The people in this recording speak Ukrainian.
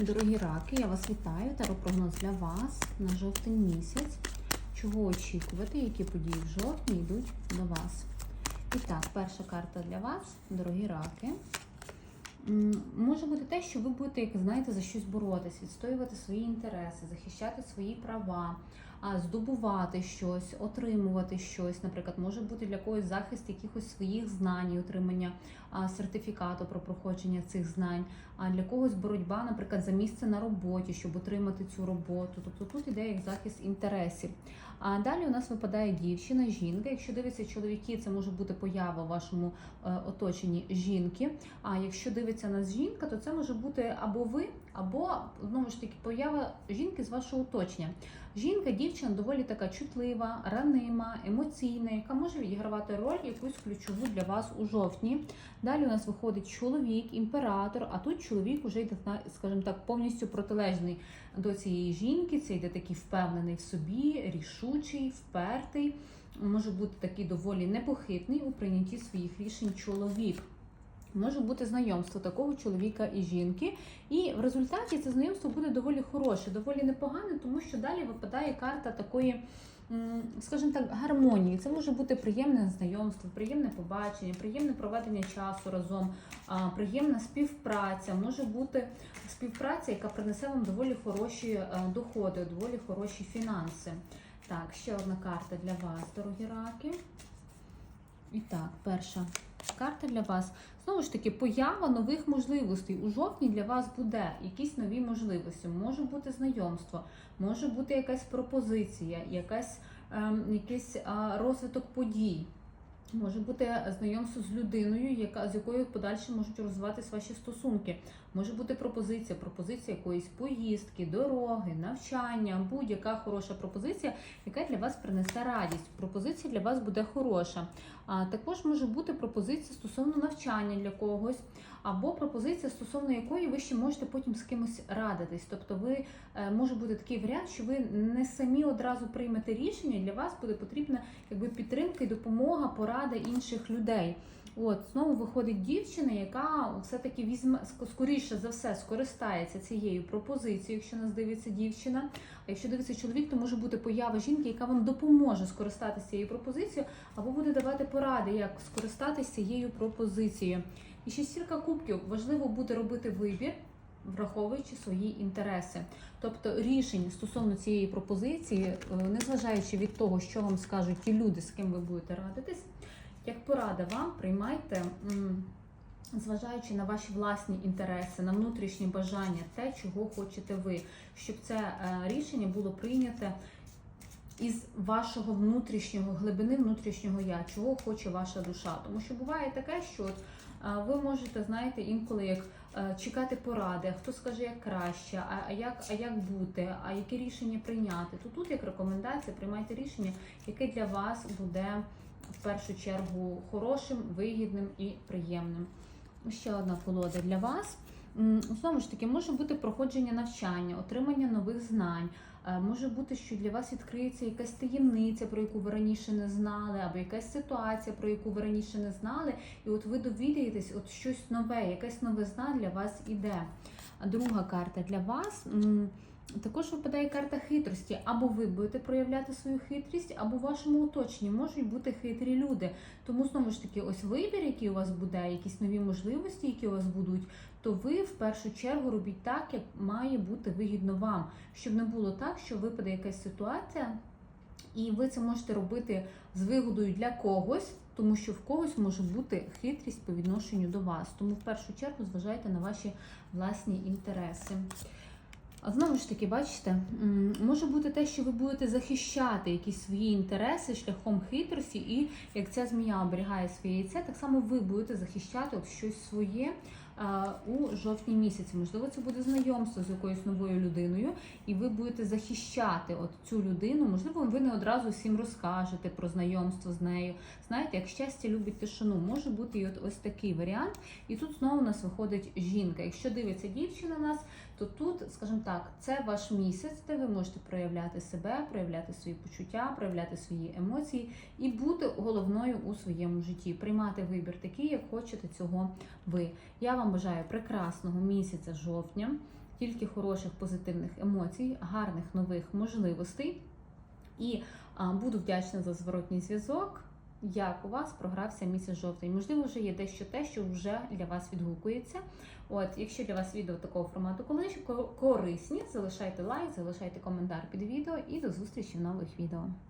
Дорогі раки, я вас вітаю. Таропрогноз для вас на жовтень місяць. Чого очікувати, які події в жовтні йдуть до вас? І так, перша карта для вас, дорогі раки. Може бути те, що ви будете, як знаєте, за щось боротися, відстоювати свої інтереси, захищати свої права, здобувати щось, отримувати щось. Наприклад, може бути для когось захист якихось своїх знань, отримання сертифікату про проходження цих знань. А для когось боротьба, наприклад, за місце на роботі, щоб отримати цю роботу. Тобто тут іде як захист інтересів. А далі у нас випадає дівчина, жінка. Якщо дивиться чоловіки, це може бути поява в вашому е, оточенні жінки. А якщо дивиться нас жінка, то це може бути або ви, або знову ж таки поява жінки з вашого оточення. Жінка, дівчина доволі така чутлива, ранима, емоційна, яка може відігравати роль якусь ключову для вас у жовтні. Далі у нас виходить чоловік, імператор, а тут чоловік уже йде, скажімо так, повністю протилежний до цієї жінки. Це йде такий впевнений в собі, рішучий, впертий. Може бути такий доволі непохитний у прийнятті своїх рішень чоловік. Може бути знайомство такого чоловіка і жінки, і в результаті це знайомство буде доволі хороше, доволі непогане, тому що далі випадає карта такої, скажімо так, гармонії. Це може бути приємне знайомство, приємне побачення, приємне проведення часу разом, приємна співпраця. Може бути співпраця, яка принесе вам доволі хороші е, доходи, доволі хороші фінанси. Так, ще одна карта для вас, дорогі раки. І так, перша карта для вас. Знову ж таки, поява нових можливостей. У жовтні для вас буде якісь нові можливості. Може бути знайомство, може бути якась пропозиція, якась, ем, якийсь е, розвиток подій. Може бути знайомство з людиною, яка з якою подальше можуть розвиватися ваші стосунки. Може бути пропозиція, пропозиція якоїсь поїздки, дороги, навчання, будь-яка хороша пропозиція, яка для вас принесе радість. Пропозиція для вас буде хороша. А також може бути пропозиція стосовно навчання для когось, або пропозиція, стосовно якої ви ще можете потім з кимось радитись. Тобто, ви е, може бути такий варіант, що ви не самі одразу приймете рішення. Для вас буде потрібна якби підтримка і допомога, порада інших людей. От знову виходить дівчина, яка все-таки візьме ск- скоріше за все скористається цією пропозицією, якщо нас дивиться дівчина. А якщо дивиться чоловік, то може бути поява жінки, яка вам допоможе скористатися цією пропозицією, або буде давати поради, як скористатися цією пропозицією. І стільки кубків важливо буде робити вибір. Враховуючи свої інтереси, тобто рішення стосовно цієї пропозиції, е, незважаючи від того, що вам скажуть ті люди, з ким ви будете радитись, як порада вам приймайте, зважаючи на ваші власні інтереси, на внутрішні бажання, те, чого хочете ви, щоб це е, рішення було прийняте із вашого внутрішнього глибини внутрішнього я, чого хоче ваша душа. Тому що буває таке, що от, е, ви можете, знаєте, інколи як е, чекати поради, хто скаже як краще, а, як, а як бути, а яке рішення прийняти. То тут як рекомендація, приймайте рішення, яке для вас буде в першу чергу хорошим, вигідним і приємним. Ще одна колода для вас. Знову ж таки, може бути проходження навчання, отримання нових знань. Е, Може бути, що для вас відкриється якась таємниця, про яку ви раніше не знали, або якась ситуація, про яку ви раніше не знали, і от ви довідаєтесь, от щось нове, якась новизна для вас іде. Друга карта для вас. Також випадає карта хитрості. Або ви будете проявляти свою хитрість, або в вашому оточенні можуть бути хитрі люди. Тому знову ж таки, ось вибір, який у вас буде, якісь нові можливості, які у вас будуть, то ви в першу чергу робіть так, як має бути вигідно вам, щоб не було так, що випаде якась ситуація, і ви це можете робити з вигодою для когось, тому що в когось може бути хитрість по відношенню до вас. Тому в першу чергу зважайте на ваші власні інтереси. Знову ж таки, бачите, може бути те, що ви будете захищати якісь свої інтереси шляхом хитрості, і як ця змія оберігає своє яйце, так само ви будете захищати от щось своє у жовтні місяці. Можливо, це буде знайомство з якоюсь новою людиною, і ви будете захищати от цю людину. Можливо, ви не одразу всім розкажете про знайомство з нею. Знаєте, як щастя любить тишину, може бути і от ось такий варіант. І тут знову у нас виходить жінка. Якщо дивиться дівчина нас, то тут, скажімо так, це ваш місяць, де ви можете проявляти себе, проявляти свої почуття, проявляти свої емоції і бути головною у своєму житті, приймати вибір такий, як хочете цього ви. Я вам бажаю прекрасного місяця жовтня. тільки хороших позитивних емоцій, гарних нових можливостей. І а, буду вдячна за зворотній зв'язок. Як у вас програвся місяць жовтень? Можливо, вже є дещо те, що вже для вас відгукується. От, якщо для вас відео такого формату корисні, залишайте лайк, залишайте коментар під відео і до зустрічі в нових відео.